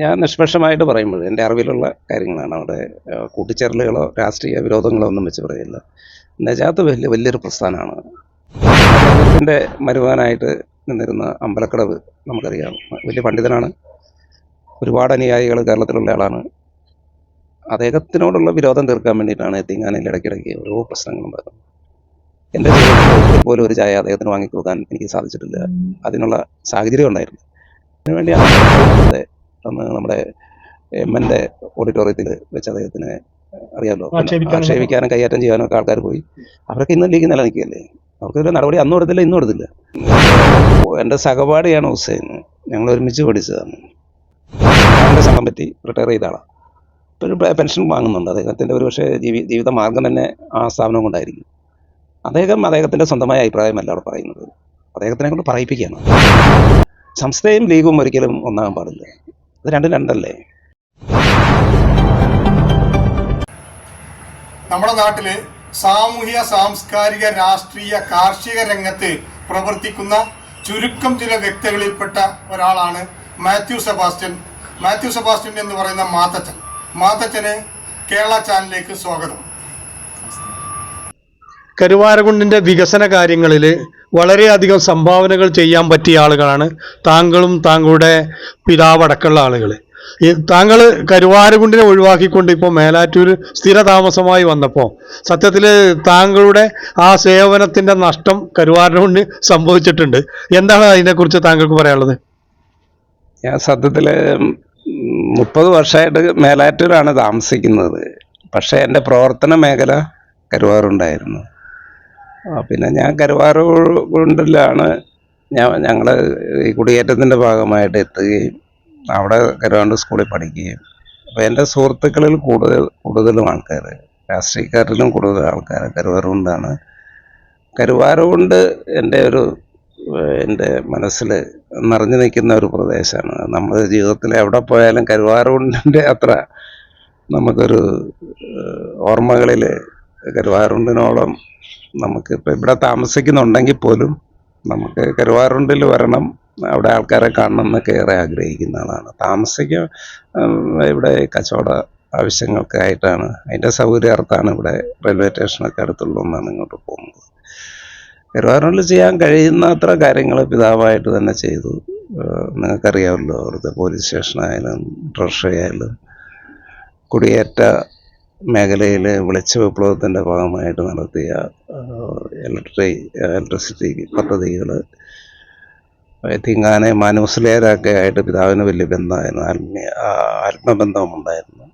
ഞാൻ നിഷ്പക്ഷമായിട്ട് പറയുമ്പോൾ എന്റെ അറിവിലുള്ള കാര്യങ്ങളാണ് അവിടെ കൂട്ടിച്ചേരലുകളോ രാഷ്ട്രീയ വിരോധങ്ങളോ ഒന്നും വെച്ച് പറയില്ല നജാത്ത് വലിയ വലിയൊരു പ്രസ്ഥാനമാണ്. അദ്ദേഹത്തിന്റെ മരുവാനായിട്ട് നിന്നിരുന്ന അമ്പലക്കടവ് നമുക്കറിയാം. വലിയ പണ്ഡിതനാണ്. ഒരുപാട് അനുയായികൾ കേരളത്തിലുള്ള ആളാണ്. അദ്ദേഹത്തിനോടുള്ള വിരോധം തീർക്കാൻ വേണ്ടിയിട്ടാണ് എത്തിങ്ങാനയിൽ ഇടയ്ക്കിടയ്ക്ക് ഓരോ പ്രശ്നങ്ങളും വരുന്നത്. എന്റെ പോലും ഒരു ചായ അദ്ദേഹത്തിന് വാങ്ങിക്കൊടുക്കാൻ എനിക്ക് സാധിച്ചിട്ടില്ല. അതിനുള്ള സാഹചര്യം ഉണ്ടായിരുന്നു അദ്ദേഹത്തെ അന്ന് നമ്മുടെ എം എന്റെ ഓഡിറ്റോറിയത്തിൽ വെച്ച് അദ്ദേഹത്തിന് അറിയാമല്ലോ ആക്ഷേപിക്കാനും കൈയാറ്റം ചെയ്യാനും ഒക്കെ ആൾക്കാർ പോയി. അവരൊക്കെ ഇന്ന് ലീഗ് നിലനിൽക്കുകയല്ലേ? അവർക്കൊരു നടപടി അന്നും എടുത്തില്ല ഇന്നും എടുത്തില്ല എന്റെ സഹപാഠിയാണ് ഹുസൈൻ. ഞങ്ങൾ ഒരുമിച്ച് പഠിച്ചതാണ്. എന്റെ സംഘം പറ്റി റിട്ടയർ ചെയ്ത ആളാണ് ഒരു പെൻഷൻ വാങ്ങുന്നുണ്ട്. അദ്ദേഹത്തിന്റെ ഒരു പക്ഷേ ജീവി ജീവിത മാർഗം തന്നെ ആ സ്ഥാപനം കൊണ്ടായിരിക്കും. അദ്ദേഹം അദ്ദേഹത്തിന്റെ സ്വന്തമായ അഭിപ്രായമല്ല അവിടെ പറയുന്നത്. അദ്ദേഹത്തിനെ കൊണ്ട് പറയിപ്പിക്കുകയാണ്. സംസ്ഥയും ലീഗും ഒരിക്കലും ഒന്നാകാൻ പാടില്ല. ഇത് രണ്ടും രണ്ടല്ലേ? നമ്മുടെ നാട്ടിൽ സാമൂഹ്യ സാംസ്കാരിക രാഷ്ട്രീയ കാർഷിക രംഗത്ത് പ്രവർത്തിക്കുന്ന ചുരുക്കം ചില വ്യക്തികളിൽപ്പെട്ട ഒരാളാണ് മാത്യു സെബാസ്റ്റ്യൻ. മാത്യു സെബാസ്റ്റ്യൻ എന്ന് പറയുന്ന മാത്തച്ഛൻ. മാത്തച്ഛന് കേരള ചാനലിലേക്ക് സ്വാഗതം. കരുവാരകുണ്ടിന്റെ വികസന കാര്യങ്ങളിൽ വളരെയധികം സംഭാവനകൾ ചെയ്യാൻ പറ്റിയ ആളുകളാണ് താങ്കളും താങ്കളുടെ പിതാവടക്കമുള്ള ആളുകൾ താങ്കൾ കരുവാരകുണ്ടിനെ ഒഴിവാക്കിക്കൊണ്ട് ഇപ്പോൾ മേലാറ്റൂർ സ്ഥിരതാമസമായി വന്നപ്പോൾ സത്യത്തിൽ താങ്കളുടെ ആ സേവനത്തിന്റെ നഷ്ടം കരുവാരകുണ്ടിന് സംഭവിച്ചിട്ടുണ്ട്. എന്താണ് അതിനെക്കുറിച്ച് താങ്കൾക്ക് പറയാനുള്ളത്? ഞാൻ സത്യത്തിൽ മുപ്പത് വർഷമായിട്ട് മേലാറ്റൂരാണ് താമസിക്കുന്നത്. പക്ഷേ എന്റെ പ്രവർത്തന മേഖല കരുവാറുണ്ടായിരുന്നു പിന്നെ ഞാൻ കരുവാറുകൊണ്ടിലാണ് ഞാൻ ഞങ്ങൾ ഈ കുടിയേറ്റത്തിന്റെ ഭാഗമായിട്ട് എത്തുകയും അവിടെ കരുവാണ്ട് സ്കൂളിൽ പഠിക്കുകയും. അപ്പോൾ എന്റെ സുഹൃത്തുക്കളിൽ കൂടുതൽ കൂടുതലും ആൾക്കാർ രാഷ്ട്രീയക്കാരിലും കൂടുതൽ ആൾക്കാർ കരുവാറുകൊണ്ടാണ് കരുവാറുകൊണ്ട് എന്റെ ഒരു എന്റെ മനസ്സിൽ നിറഞ്ഞു നിൽക്കുന്ന ഒരു പ്രദേശമാണ്. നമ്മുടെ ജീവിതത്തിൽ എവിടെ പോയാലും കരുവാറുകൊണ്ടിന്റെ അത്ര നമുക്കൊരു ഓർമ്മകളിൽ ഓർമ്മകളിൽ നമുക്കിപ്പോൾ ഇവിടെ താമസിക്കുന്നുണ്ടെങ്കിൽ പോലും നമുക്ക് കരുവാറുണ്ടിൽ വരണം. അവിടെ ആൾക്കാരെ കാണണം എന്നൊക്കെ ഏറെ ആഗ്രഹിക്കുന്ന ആളാണ്. താമസിക്കാൻ ഇവിടെ കച്ചവട ആവശ്യങ്ങൾക്കായിട്ടാണ് അതിന്റെ സൗകര്യാർത്ഥമാണ് ഇവിടെ റെയിൽവേ സ്റ്റേഷനൊക്കെ അടുത്തുള്ളതെന്നാണ് ഇങ്ങോട്ട് പോകുന്നത്. കരുവാരൂരിൽ ചെയ്യാൻ കഴിയുന്നത്ര കാര്യങ്ങൾ പിതാവായിട്ട് തന്നെ ചെയ്തു. നിങ്ങൾക്കറിയാമല്ലോ അവിടുത്തെ പോലീസ് സ്റ്റേഷനായാലും ട്രഷറി ആയാലും കുടിയേറ്റ മേഖലയിൽ വെളിച്ച വിപ്ലവത്തിന്റെ ഭാഗമായിട്ട് നടത്തിയ ഇലക്ട്രിക് ഇലക്ട്രിസിറ്റി പദ്ധതികൾ. തിങ്ങാനെ മാനുസ്ലേരൊക്കെ ആയിട്ട് പിതാവിന് വലിയ ബന്ധമായിരുന്നു. ആത്മീയ ആത്മബന്ധമുണ്ടായിരുന്നു.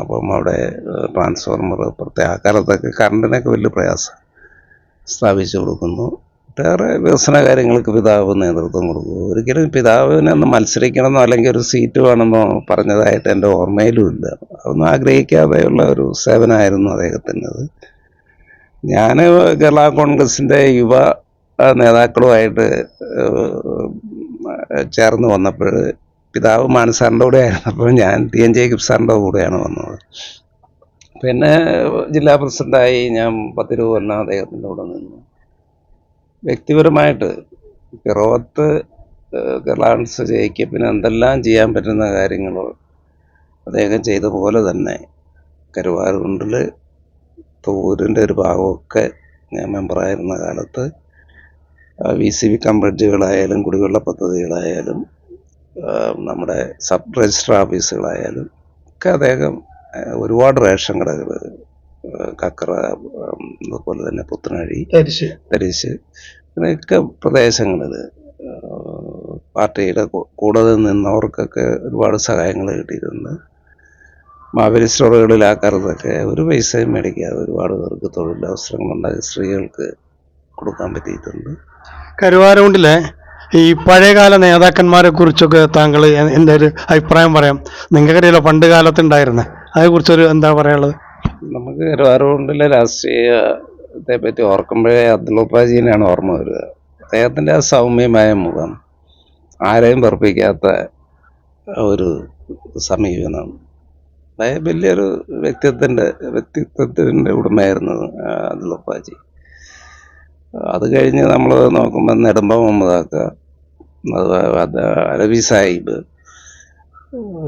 അപ്പം അവിടെ ട്രാൻസ്ഫോർമർ പ്രത്യേക ആ കാലത്തൊക്കെ കറണ്ടിനൊക്കെ വലിയ പ്രയാസം സ്ഥാപിച്ചു കൊടുക്കുന്നു. ഒട്ടേറെ വികസന കാര്യങ്ങൾക്ക് പിതാവ് നേതൃത്വം കൊടുക്കും. ഒരിക്കലും പിതാവിനെ ഒന്ന് മത്സരിക്കണമെന്നോ അല്ലെങ്കിൽ ഒരു സീറ്റ് വേണമെന്നോ പറഞ്ഞതായിട്ട് എന്റെ ഓർമ്മയിലും ഇല്ല. അതൊന്നും ആഗ്രഹിക്കാതെയുള്ള ഒരു സേവനമായിരുന്നു അദ്ദേഹത്തിന്റെത് ഞാൻ കേരള കോൺഗ്രസിന്റെ യുവ നേതാക്കളുമായിട്ട് ചേർന്ന് വന്നപ്പോൾ പിതാവ് മാനസാറിന്റെ കൂടെ ആയിരുന്നപ്പോൾ ഞാൻ ടി എൻ ജേക്കബ് സാറിന്റെ കൂടെയാണ് വന്നത്. പിന്നെ ജില്ലാ പ്രസിഡന്റായി ഞാൻ പത്തിരുപത് കൊല്ലം അദ്ദേഹത്തിന്റെ കൂടെ നിന്നു. വ്യക്തിപരമായിട്ട് പിറവത്ത് കേരളാൻസ് ജയിക്കുക പിന്നെ എന്തെല്ലാം ചെയ്യാൻ പറ്റുന്ന കാര്യങ്ങളോ അദ്ദേഹം ചെയ്ത പോലെ തന്നെ കരുവാരുകുണ്ടിൽ തൂരിന്റെ ഒരു ഭാഗമൊക്കെ ഞാൻ മെമ്പറായിരുന്ന കാലത്ത് വി സി ബി കംബ്രിഡ്ജുകളായാലും കുടിവെള്ള പദ്ധതികളായാലും നമ്മുടെ സബ് രജിസ്റ്റർ ഓഫീസുകളായാലും ഒക്കെ അദ്ദേഹം ഒരുപാട് റേഷൻ കടകൾ കക്കറ അതുപോലെ തന്നെ പുത്തനഴി തരിശ്. തരിശ്. ഇങ്ങനെയൊക്കെ പ്രദേശങ്ങളിൽ പാർട്ടിയുടെ കൂടെ നിന്നവർക്കൊക്കെ ഒരുപാട് സഹായങ്ങൾ കിട്ടിയിട്ടുണ്ട്. മാവേലി സ്റ്റോറുകളിൽ ആ കാലത്തൊക്കെ ഒരു പൈസയും മേടിക്കാതെ ഒരുപാട് പേർക്ക് തൊഴിലവസരങ്ങളുണ്ടായി സ്ത്രീകൾക്ക് കൊടുക്കാൻ പറ്റിയിട്ടുണ്ട്. കരുവാരകുണ്ടിലെ ഈ പഴയകാല നേതാക്കന്മാരെ കുറിച്ചൊക്കെ താങ്കൾ എന്തൊരു എന്റെ ഒരു അഭിപ്രായം പറയാം. നിങ്ങൾക്കറിയാലോ പണ്ട് കാലത്ത് ഉണ്ടായിരുന്നത് അതേക്കുറിച്ചൊരു എന്താ പറയാനുള്ളത്? നമുക്ക് കരുവാറുകൊണ്ടിലെ രാഷ്ട്രീയത്തെ പറ്റി ഓർക്കുമ്പോഴേ അബ്ദുൾപ്പാജീനെയാണ് ഓർമ്മ വരിക. അദ്ദേഹത്തിന്റെ ആ സൗമ്യമായ മുഖം ആരെയും വെറുപ്പിക്കാത്ത ഒരു സമീപനം. അതായത് വലിയൊരു വ്യക്തിത്വത്തിന്റെ വ്യക്തിത്വത്തിന്റെ ഉടമയായിരുന്നു അബ്ദുൾപ്പാജി അത് കഴിഞ്ഞ് നമ്മൾ നോക്കുമ്പോൾ നെടുമ്പ മുഹമ്മദാക്ക അത് സാഹിബ്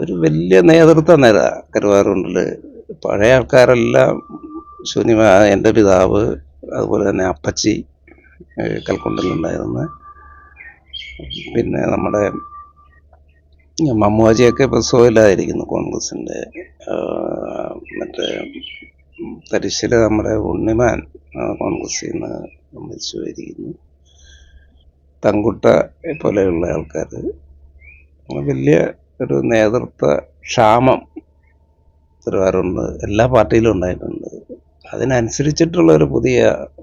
ഒരു വലിയ നേതൃത്വ നിര കരുവാറുണ്ടിൽ പഴയ ആൾക്കാരെല്ലാം ശൂന്യമാ എന്റെ പിതാവ് അതുപോലെ തന്നെ അപ്പച്ചി കൽക്കുണ്ടലുണ്ടായിരുന്ന പിന്നെ നമ്മുടെ മമ്മൂജിയൊക്കെ ഇപ്പോൾ സുഖമില്ലാതിരിക്കുന്നു കോൺഗ്രസിന്റെ മറ്റേ തരിശ്ശിൽ നമ്മുടെ ഉണ്ണിമാൻ കോൺഗ്രസിൽ നിന്ന് മരിച്ചു പോയിരിക്കുന്നു. തങ്കുട്ട പോലെയുള്ള ആൾക്കാർ വലിയ ഒരു നേതൃത്വ ക്ഷാമം കരുവാറുണ്ട് എല്ലാ പാർട്ടിയിലും ഉണ്ടായിട്ടുണ്ട്. അതിനനുസരിച്ചിട്ടുള്ള ഒരു പുതിയ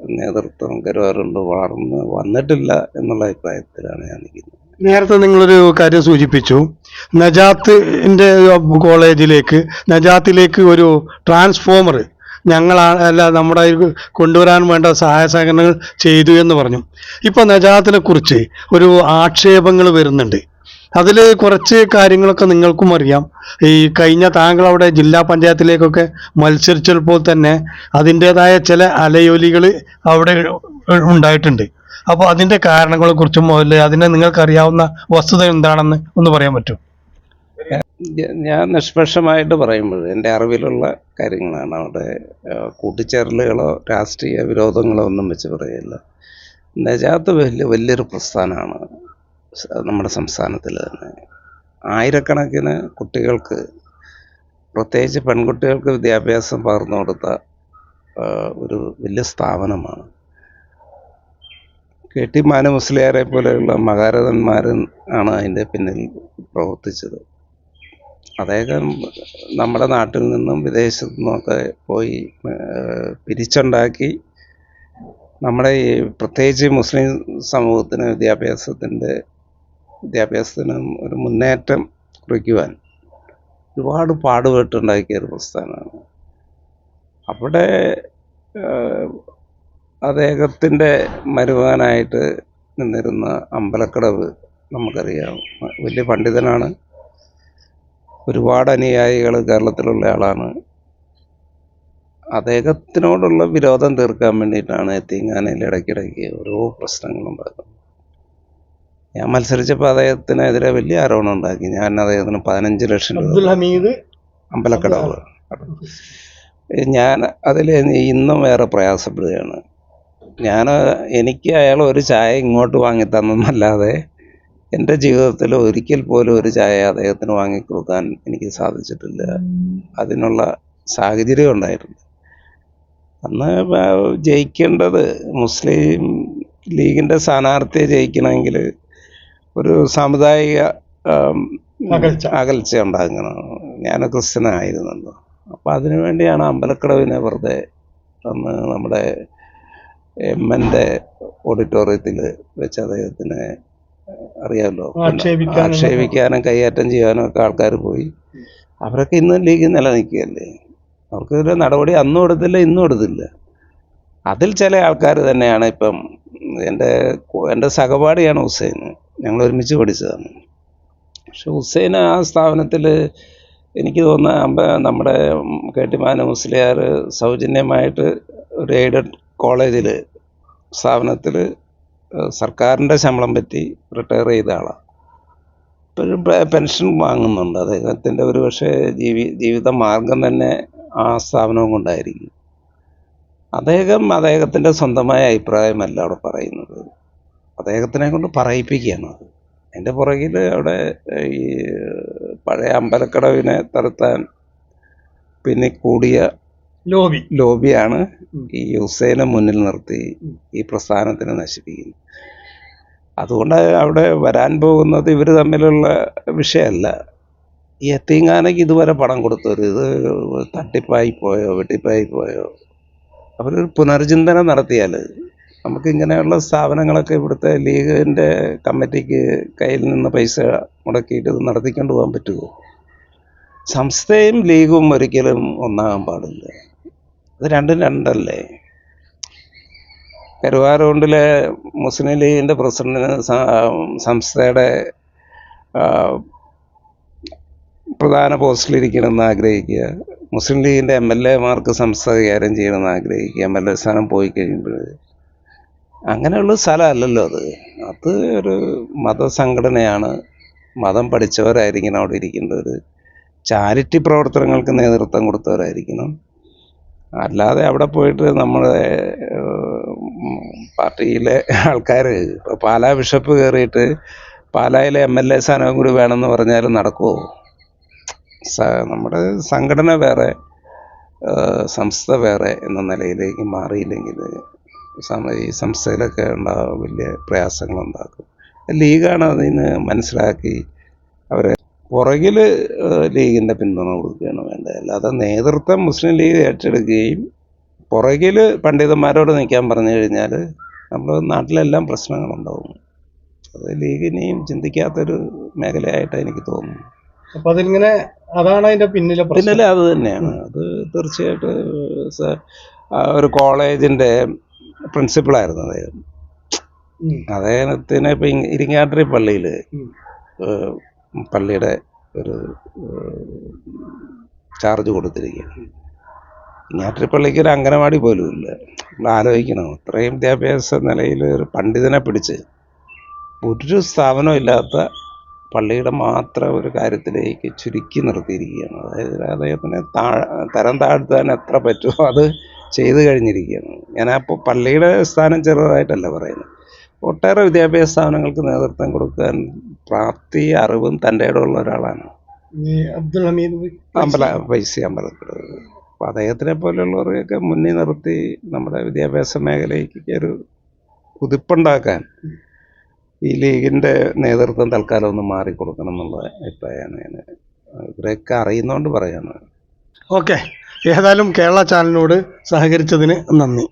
നേതൃത്വം കരുവാറുണ്ട്. വളർന്ന് വന്നിട്ടില്ല എന്നുള്ള അഭിപ്രായത്തിലാണ് ഞാൻ നിൽക്കുന്നത്. നേരത്തെ നിങ്ങളൊരു കാര്യം സൂചിപ്പിച്ചു. നജാത്തിന്റെ കോളേജിലേക്ക് നജാത്തിലേക്ക് ഒരു ട്രാൻസ്ഫോമർ ഞങ്ങളാ അല്ല നമ്മുടെ കൊണ്ടുവരാൻ വേണ്ട സഹായ സഹകരണങ്ങൾ ചെയ്തു എന്ന് പറഞ്ഞു. ഇപ്പോൾ നജാത്തിനെ കുറിച്ച് ഒരു ആക്ഷേപങ്ങൾ വരുന്നുണ്ട്. അതിൽ കുറച്ച് കാര്യങ്ങളൊക്കെ നിങ്ങൾക്കും അറിയാം. ഈ കഴിഞ്ഞ താങ്കൾ അവിടെ ജില്ലാ പഞ്ചായത്തിലേക്കൊക്കെ മത്സരിച്ചപ്പോൾ തന്നെ അതിന്റെതായ ചില അലയൊലികൾ അവിടെ ഉണ്ടായിട്ടുണ്ട്. അപ്പോൾ അതിന്റെ കാരണങ്ങളെ കുറിച്ചും അല്ലെ അതിനെ നിങ്ങൾക്കറിയാവുന്ന വസ്തുത എന്താണെന്ന് ഒന്ന് പറയാൻ പറ്റും ഞാൻ നിഷ്പക്ഷമായിട്ട് പറയുമ്പോൾ എന്റെ അറിവിലുള്ള കാര്യങ്ങളാണ് അവിടെ കൂട്ടിച്ചേരലുകളോ രാഷ്ട്രീയ വിരോധങ്ങളോ ഒന്നും വെച്ച് പറയില്ല. നജാത്ത് വലിയ വലിയൊരു പ്രസ്ഥാനമാണ്. നമ്മുടെ സംസ്ഥാനത്തിൽ തന്നെ. ആയിരക്കണക്കിന് കുട്ടികൾക്ക് പ്രത്യേകിച്ച് പെൺകുട്ടികൾക്ക് വിദ്യാഭ്യാസം പകർന്നു കൊടുത്ത ഒരു വലിയ സ്ഥാപനമാണ്. കെ ടി മാന മുസ്ലിയാരെ പോലെയുള്ള മകാരഥന്മാരും ആണ് അതിന്റെ പിന്നിൽ പ്രവർത്തിച്ചത്. അദ്ദേഹം നമ്മുടെ നാട്ടിൽ നിന്നും വിദേശത്തു നിന്നൊക്കെ പോയി പിരിച്ചുണ്ടാക്കി നമ്മുടെ ഈ പ്രത്യേകിച്ച് മുസ്ലിം സമൂഹത്തിന് വിദ്യാഭ്യാസത്തിന്റെ വിദ്യാഭ്യാസത്തിനും ഒരു മുന്നേറ്റം കുറിക്കുവാൻ ഒരുപാട് പാടുപെട്ടുണ്ടാക്കിയ ഒരു പ്രസ്ഥാനമാണ്. അവിടെ അദ്ദേഹത്തിന്റെ മരുമകനായിട്ട് നിന്നിരുന്ന അമ്പലക്കടവ് നമുക്കറിയാം. വലിയ പണ്ഡിതനാണ്. ഒരുപാട് അനുയായികൾ കേരളത്തിലുള്ള ആളാണ്. അദ്ദേഹത്തിനോടുള്ള വിരോധം തീർക്കാൻ വേണ്ടിയിട്ടാണ് എത്തിങ്ങാനയിൽ ഇടയ്ക്കിടയ്ക്ക് ഓരോ പ്രശ്നങ്ങളുണ്ടാകുന്നത് ഞാൻ മത്സരിച്ചപ്പോൾ അദ്ദേഹത്തിനെതിരെ വലിയ ആരോപണം ഉണ്ടാക്കി. ഞാൻ അദ്ദേഹത്തിന് പതിനഞ്ച് ലക്ഷം അബ്ദുൽ ഹമീദ് അമ്പലക്കടവ്. ഞാൻ അതിൽ ഇന്നും വേറെ പ്രയാസപ്പെടുകയാണ്. ഞാൻ എനിക്ക് അയാൾ ഒരു ചായ ഇങ്ങോട്ട് വാങ്ങി തന്നെന്നല്ലാതെ എന്റെ ജീവിതത്തിൽ ഒരിക്കൽ പോലും ഒരു ചായ അദ്ദേഹത്തിന് വാങ്ങിക്കൊടുക്കാൻ എനിക്ക് സാധിച്ചിട്ടില്ല. അതിനുള്ള സാഹചര്യം ഉണ്ടായിട്ടുണ്ട് അന്ന് ജയിക്കേണ്ടത് മുസ്ലിം ലീഗിന്റെ സ്ഥാനാർത്ഥിയെ ജയിക്കണമെങ്കിൽ ഒരു സാമുദായിക അകൽച്ച. ഉണ്ടാകണം ഞാൻ ക്രിസ്ത്യനായിരുന്നല്ലോ. അപ്പം അതിനു വേണ്ടിയാണ് അമ്പലക്കടവിനെ വെറുതെ അന്ന് നമ്മുടെ എം എന്റെ ഓഡിറ്റോറിയത്തിൽ വെച്ച് അദ്ദേഹത്തിനെ അറിയാമല്ലോ ആക്ഷേപിക്കാനും കൈയേറ്റം ചെയ്യാനും ഒക്കെ ആൾക്കാർ പോയി. അവരൊക്കെ ഇന്ന് ലീഗ് നിലനിൽക്കുകയല്ലേ? അവർക്ക് ഒരു നടപടി അന്നും എടുത്തില്ല ഇന്നും എടുത്തില്ല. അതിൽ ചില ആൾക്കാർ തന്നെയാണ് ഇപ്പം എന്റെ എന്റെ സഹപാഠിയാണ് ഹുസൈൻ ഞങ്ങൾ ഒരുമിച്ച് പഠിച്ചതാണ്. പക്ഷെ ഹുസൈൻ ആ സ്ഥാപനത്തിൽ എനിക്ക് തോന്നുന്ന നമ്മുടെ കേട്ടിമാന മുസ്ലിയാർ സൗജന്യമായിട്ട് ഒരു എയ്ഡഡ് കോളേജിൽ സ്ഥാപനത്തിൽ സർക്കാരിന്റെ ശമ്പളം പറ്റി റിട്ടയർ ചെയ്ത ആളാണ് ഇപ്പോഴും പെൻഷൻ വാങ്ങുന്നുണ്ട്. അദ്ദേഹത്തിന്റെ ഒരു പക്ഷേ ജീവി ജീവിത മാർഗം തന്നെ ആ സ്ഥാപനവും കൊണ്ടായിരിക്കും. അദ്ദേഹം അദ്ദേഹത്തിന്റെ സ്വന്തമായ അഭിപ്രായമല്ല അവിടെ പറയുന്നത്. അദ്ദേഹത്തിനെ കൊണ്ട് പറയിപ്പിക്കുകയാണ് അത്. അതിന്റെ പുറകിൽ അവിടെ ഈ പഴയ അമ്പലക്കടവിനെ തടുത്താൻ പിന്നെ കൂടിയ ലോബി. ലോബിയാണ് ഈ ഹുസൈനെ മുന്നിൽ നിർത്തി ഈ പ്രസ്ഥാനത്തിനെ നശിപ്പിക്കുന്നത്. അതുകൊണ്ട് അവിടെ വരാൻ പോകുന്നത് ഇവർ തമ്മിലുള്ള വിഷയമല്ല. ഈ എത്തിങ്ങാനയ്ക്ക് ഇതുവരെ പണം കൊടുത്തവർ ഇത് തട്ടിപ്പായി പോയോ വെട്ടിപ്പായി പോയോ? അവരൊരു പുനർചിന്തനം നടത്തിയാൽ നമുക്ക് ഇങ്ങനെയുള്ള സ്ഥാപനങ്ങളൊക്കെ ഇവിടുത്തെ ലീഗിന്റെ കമ്മിറ്റിക്ക് കയ്യിൽ നിന്ന് പൈസ മുടക്കിയിട്ട് ഇത് നടത്തിക്കൊണ്ട് പോകാൻ പറ്റുമോ? സംസ്ഥയും ലീഗും ഒരിക്കലും ഒന്നാകാൻ പാടില്ല. അത് രണ്ടും രണ്ടല്ലേ? കരുവാരൂണ്ടിലെ മുസ്ലിം ലീഗിന്റെ പ്രസിഡന്റിന് സംസ്ഥയുടെ പ്രധാന പോസ്റ്റിലിരിക്കണമെന്ന് ആഗ്രഹിക്കുക. മുസ്ലിം ലീഗിന്റെ എം എൽ എമാർക്ക് സംസ്ഥ കൈകാര്യം ചെയ്യണമെന്ന് ആഗ്രഹിക്കുക. എം എൽ എ സ്ഥാനം പോയി കഴിയുമ്പോൾ അങ്ങനെയുള്ള സ്ഥലമല്ലല്ലോ അത്. അത് ഒരു മതസംഘടനയാണ്. മതം പഠിച്ചവരായിരിക്കണം അവിടെ ഇരിക്കേണ്ടവർ ചാരിറ്റി പ്രവർത്തനങ്ങൾക്ക് നേതൃത്വം കൊടുത്തവരായിരിക്കണം. അല്ലാതെ അവിടെ പോയിട്ട് നമ്മുടെ പാർട്ടിയിലെ ആൾക്കാർ ഇപ്പോൾ പാലാ ബിഷപ്പ് കയറിയിട്ട് പാലായിലെ എം എൽ എ സ്ഥാനവും കൂടി വേണമെന്ന് പറഞ്ഞാൽ നടക്കുമോ നമ്മുടെ സംഘടന വേറെ സംസ്ഥ വേറെ എന്ന നിലയിലേക്ക് മാറിയില്ലെങ്കിൽ ഈ സംസ്ഥയിലൊക്കെ ഉണ്ടാകും വലിയ പ്രയാസങ്ങളുണ്ടാക്കും. ലീഗാണ് അതിന് മനസ്സിലാക്കി അവരെ പുറകിൽ ലീഗിന്റെ പിന്തുണ കൊടുക്കുകയാണ് വേണ്ടത്. അല്ലാതെ നേതൃത്വം മുസ്ലിം ലീഗ് ഏറ്റെടുക്കുകയും പുറകിൽ പണ്ഡിതന്മാരോട് നിൽക്കാൻ പറഞ്ഞു കഴിഞ്ഞാൽ നമ്മൾ നാട്ടിലെല്ലാം പ്രശ്നങ്ങളുണ്ടാവും. അത് ലീഗിനെയും ചിന്തിക്കാത്തൊരു മേഖലയായിട്ട് എനിക്ക് തോന്നുന്നു. അപ്പോൾ അതിങ്ങനെ അതാണ് അതിന്റെ പിന്നിലെ പിന്നിലെ അത് തന്നെയാണ്. അത് തീർച്ചയായിട്ടും ഒരു കോളേജിന്റെ പ്രിൻസിപ്പളായിരുന്നു അദ്ദേഹം. അദ്ദേഹത്തിന് ഇപ്പം ഇരിങ്ങാട്ടിരി പള്ളിയിൽ പള്ളിയുടെ ഒരു ചാർജ് കൊടുത്തിരിക്കുകയാണ്. ഇങ്ങാട്ടിരി പള്ളിക്ക് ഒരു അംഗനവാടി പോലും ഇല്ല. നമ്മൾ ആലോചിക്കണം അത്രയും വിദ്യാഭ്യാസ നിലയിൽ ഒരു പണ്ഡിതനെ പിടിച്ച് ഒരു സ്ഥാപനവും ഇല്ലാത്ത പള്ളിയുടെ മാത്രം ഒരു കാര്യത്തിലേക്ക് ചുരുക്കി നിർത്തിയിരിക്കുകയാണ്. അതായത് അദ്ദേഹത്തിന് താ തരം താഴ്ത്താൻ എത്ര പറ്റുമോ അത് ചെയ്തു കഴിഞ്ഞിരിക്കുകയാണ്. ഞാൻ അപ്പോൾ പള്ളിയുടെ സ്ഥാനം ചെറുതായിട്ടല്ല പറയുന്നത്. ഒട്ടേറെ വിദ്യാഭ്യാസ സ്ഥാപനങ്ങൾക്ക് നേതൃത്വം കൊടുക്കാൻ പ്രാപ്തി അറിവും തന്റെ ഇടമുള്ള ഒരാളാണ്. ഈ അബ്ദുൽ ഹമീദ് അമ്പല പൈസ അമ്പലത്തിൽ അപ്പം അദ്ദേഹത്തിനെ പോലെയുള്ളവരെയൊക്കെ മുന്നിൽ നിർത്തി നമ്മുടെ വിദ്യാഭ്യാസ മേഖലയ്ക്ക് ഒരു കുതിപ്പുണ്ടാക്കാൻ ഈ ലീഗിന്റെ നേതൃത്വം തൽക്കാലം ഒന്ന് മാറിക്കൊടുക്കണം എന്നുള്ള അഭിപ്രായമാണ് ഞാൻ ഇവരെയൊക്കെ അറിയുന്നതുകൊണ്ട് പറയാണ്. ഓക്കെ. ഏതായാലും കേരള ചാനലിനോട് സഹകരിച്ചതിന് നന്ദി.